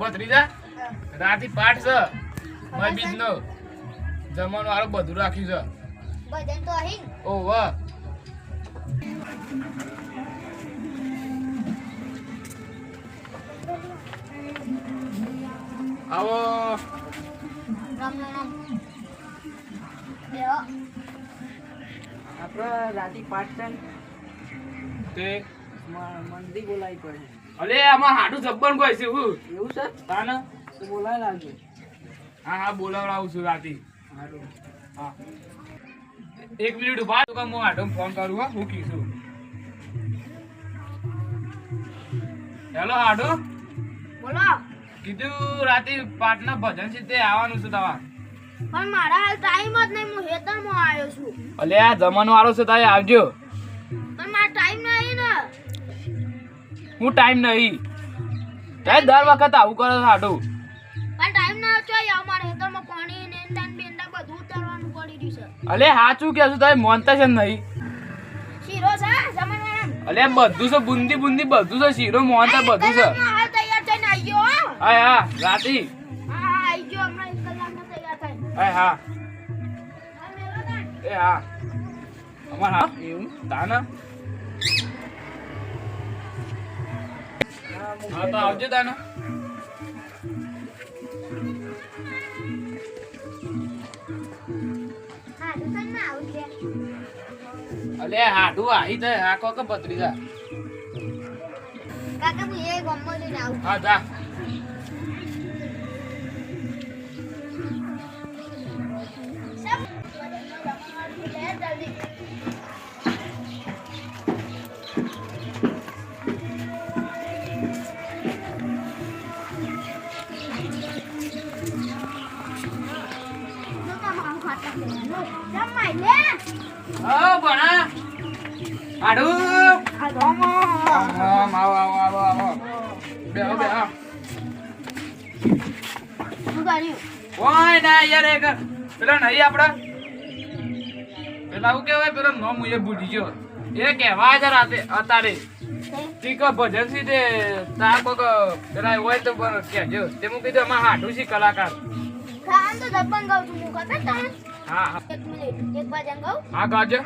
ભત્રીજા રાતી પાઠ છે. બીજનો જમવાનું વાળું બધું રાખ્યું છે. ભજન તો અહીં ઓ વાહ આવો. આપણે રાતી પાઠ છે ને, તે મંદી બોલાવી પડે. અલે આમાં હાડું જબ્બન કોઈ છે હું એવું છે? તાને? તો બોલાવી લાવજો હા હા બોલાવડાવું છું રાતી. હા. એક મિનિટ ઊભા તો હું હાડો ફોન કરું હા હું કીધું હેલો હાડો. બોલો. કીધું રાતે પાટના ભજન છે તે આવવાનું છે તમારે. પણ મારા હાલ ટાઈમ જ નહીં હું હેતરમાં આવ્યો છું. અલે આ જમાનો વાળો છે તારે આવજો. પણ મારા ટાઈમ હું ટાઈમ નહીં. તે દર વખત આવું કરો હાડું પણ ટાઈમ ના ચોય અમારે હેતરમાં પાણી ને એંડા બેંડા બધું ઉતારવાનું પડી રહ્યું છે. અલે હાચું કે છું તમે? મોનતા છે નહીં. શીરો છે જમણવાળા અલે બધું છે બુંદી બુંદી બધું છે શીરો મોનતા બધું છે. તૈયાર થઈને હા. હા રાતી. હા હા આવી ગયો હમણાં એક કલાકમાં તૈયાર થઈને. હા. હા હા, એ હા. અમાર હા એવું? તાના હા તો આવજો તાના. અલે હાડું આઈ દે આ કોક પત્રીજા કાકા હું એ ગમો લઈને આવું. હા જા. શું કર્યું ના યાર એક. પેલા નહીં આપડા. પેલા આવું કેવાય પેલો નોમ હું ભૂલી ગયો. એ કહેવાય છે રાતે અતારે. ઠીક ભજન સી તે તા કોક પેલા હોય તો બર- કહેજો. તે હું કીધું અમાર હાડું છે કલાકાર. ખાન તો જબ્બન ગાઉં છું હું ખબર તને હા હા. એક મિનિટ એક ભજન ગાઉં. હા ગાજો.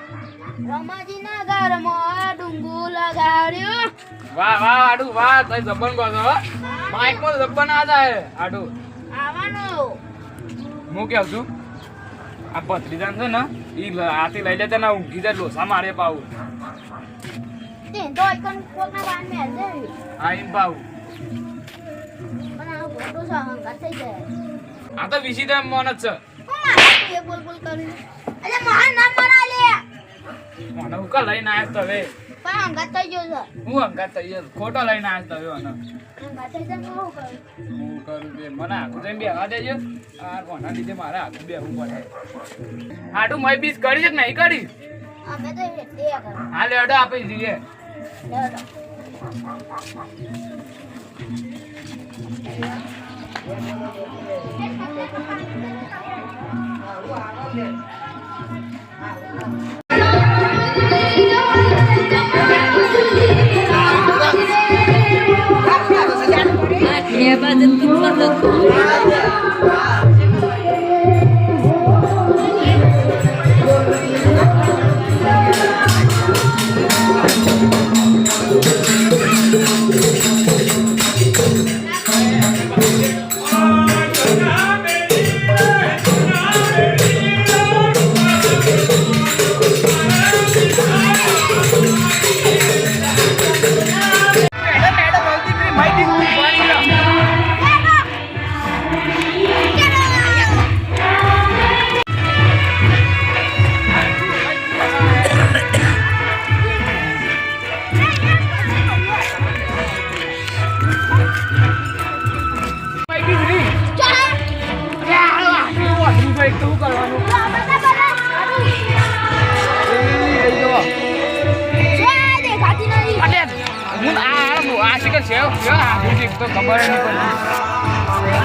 રમાજીના ઘરમાં ડુંગુ લગાડ્યું. વાહ વાહ હાડું વાહ તઈ જબ્બન ગો છો માઈકમાં જબ્બન આ જાય આવવાનું હું કેવું છું? આ ભત્રીજાન છે ને એ લ- હાથી લઈ લેતા ને ઊંઘી જાય લોસા મારે પાવું. હા, એમ આ તો તેમ મોન જ છે. લે મને હું કા લઈને આવ્યો તો હવે? પણ હંગાત થઈ ગયો છે. હું અંગાત થઈ ગયો ખોટો લઈને આવ્યો તો હવે મને હંગાત થઈ જાય હું કરું બે મને આખું તેમ બેહવા દેજો. આ કોના લીધે મારે આખું બેહવું પડે? હાટું મય બીજ કરી છે કે નહીં કરી? અમે તો હા લેડો આપી દઈએ લેડો શું નજીક તો ખબર નહીં પડતી.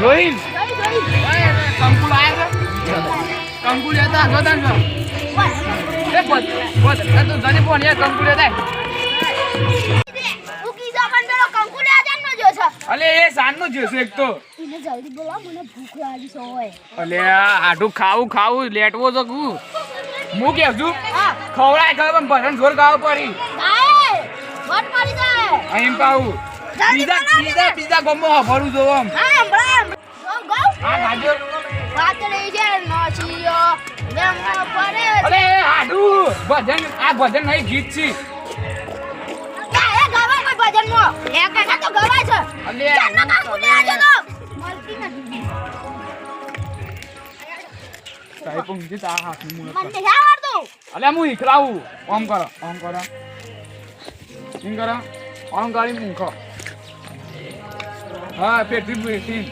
જોઈન કંકુલ આવ્યા કંકુલ હતા ગોદાન એ બોલ બોલ તું જને ફોન યાર કંકુલ હતા અલે એ સાંજનું જોશે એક તો. એને જલ્દી બોલાવ મને ભૂખ લાગી છે ઓય. અલે આ ખાવું ખાવું લેટવો તો કુ. હું કે છું? હા. ખવડાય ખબર પણ ભજન જોર ગાવ પડી. ગાય વટ જાય અહીં પાવું. બીજા બીજા બીજા ગમો હફળું જો આમ હા હમણાં આ ગાજો છે પડે અલે એ ભજન આ ભજન નહીં ગીત છે. ગવાય કોઈ ભજન મો એ કાકા તો ગવાય છે અલે. ચાલો કંકુડે આજો તો. મળતી નથી. સાહેબ ઊંઘી તા મુહૂર્ત કર. મને નહીં આવડતું અલે હું ઈખરાવું ઓમ કરો ઓમ કરો. એમ કરો? ઓમ કરી મૂકો હા પેટી પેટી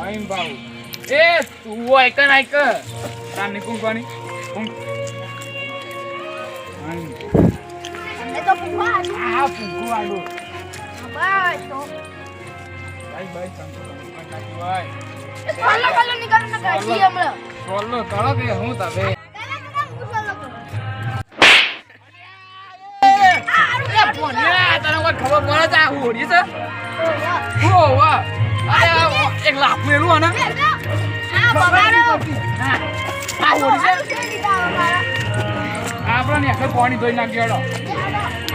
આઈમ બાઉ એ તું આઈક આઈક તાની કું? કોની તો આ પૂગુ આડો બસ તો. ભાઈ ભાઈ કલો કલો નીકળ ના કાઢી હમણાં. સોલો કરો કે હું કોઈ ખબર પડે આ હોડી છે? હો આ એક લાખ મેલું અને હા આ હોડી છે? આપણે ને આખે પાણી ધોઈ નાખી હેડો.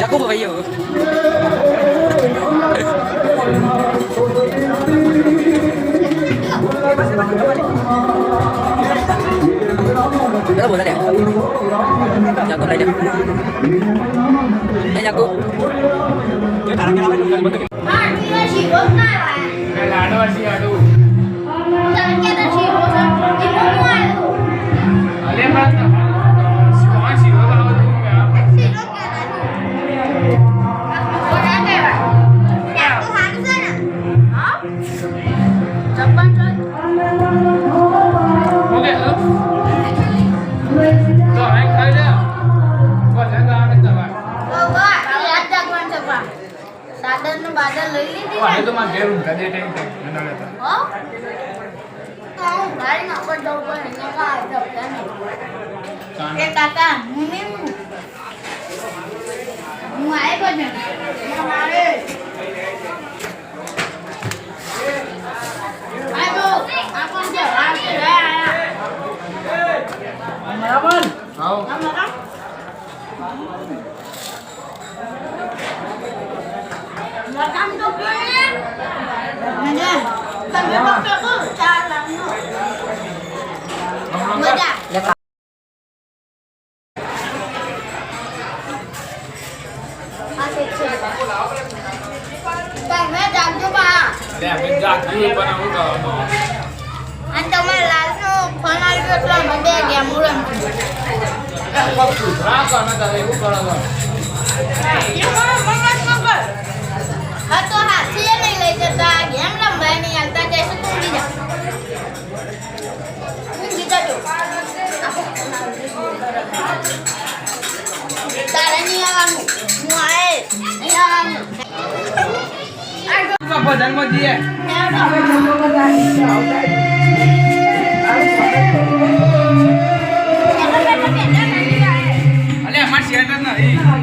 chắc cũng Đó buồn ra nè. Nhà cô đây nè. Đây nhà cô. Đây là nơi chị bước này એ કાકા હું નહીં હું હું આય ભજન મારે આ જો આ કોણ છે આ છે રે આયા Merapan. આવો આ મકા મકાન તો અને તમારે લાલનો ફોન આવી ગયો એટલે અમે બે ગેમ રમ સુધરા કરે તારે એવું કરે હા તો હાથી નહીં લઈ જતા ગેમ રમવાય નહીં આવતા કહેશે ઊંઘી જા ઊંઘી જજો તારે નહીં આવવાનું. હું આવે નહીં આવવાનું. ભજનમાં જીએ અલે અમાર શેર જ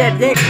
yeah dick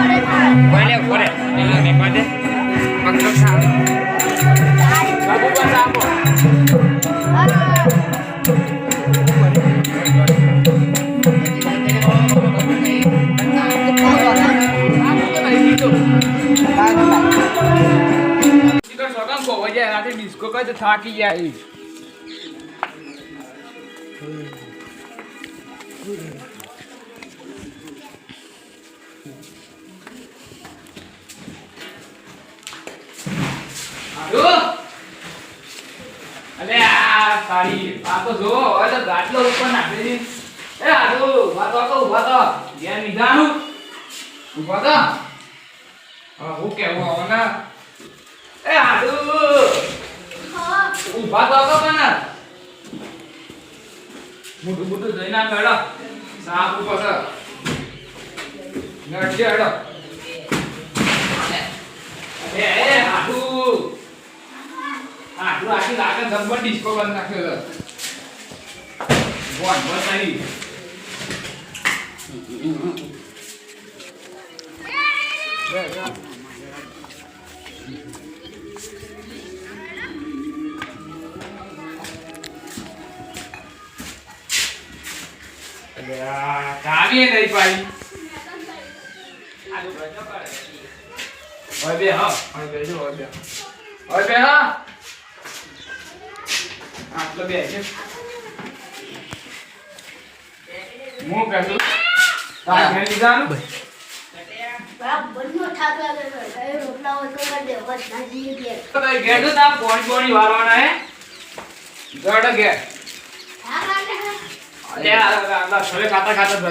થાકી જાય અલે આ તો જો હવે તો ગાટલો ઉપર નાખી દીધી એ આડો ઊભા તો તો ઊભા તો ધ્યાન નિધાનું ઊભા તો હા હું કેવું હવે ને? એ આડો ઊભા તો તો કને મોટું મોટું જઈને ના મેળો સાપ ઉપર છે. નડશે હેડો. એ એ આડુ આટલું આટલું લાગે જબ્બર ડિસ્કો બંધ નાખ્યો બોન બોલ બોલ Yeah, અરે ચાવીએ નહીં પાડી ઓય બે હા. ઓય બે ઓય બે. હા. આટલો બે છે. હું કહેતો તાર ઘેર લીધાનું? બરાબરનો થાક લાગે છે. રોટલા હોય તો કરી દે. બસ નાખી દે. તો ઘેર તો તાર પોણી પોણી વાળવાના હે? ગડ ઘેર થાક લાગે છે. અલે આ આ ખાતા ખાતા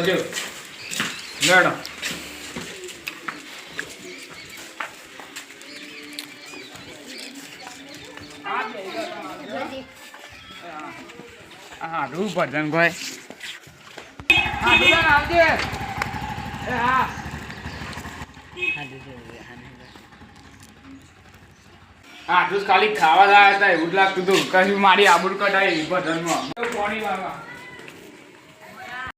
હા રૂ ખાલી ખાવા લાયા હતા, એવું જ લાગતું હતું. કશું મારી આબરૂ કઢાઈ ભજનમાં. પાણી વાળવા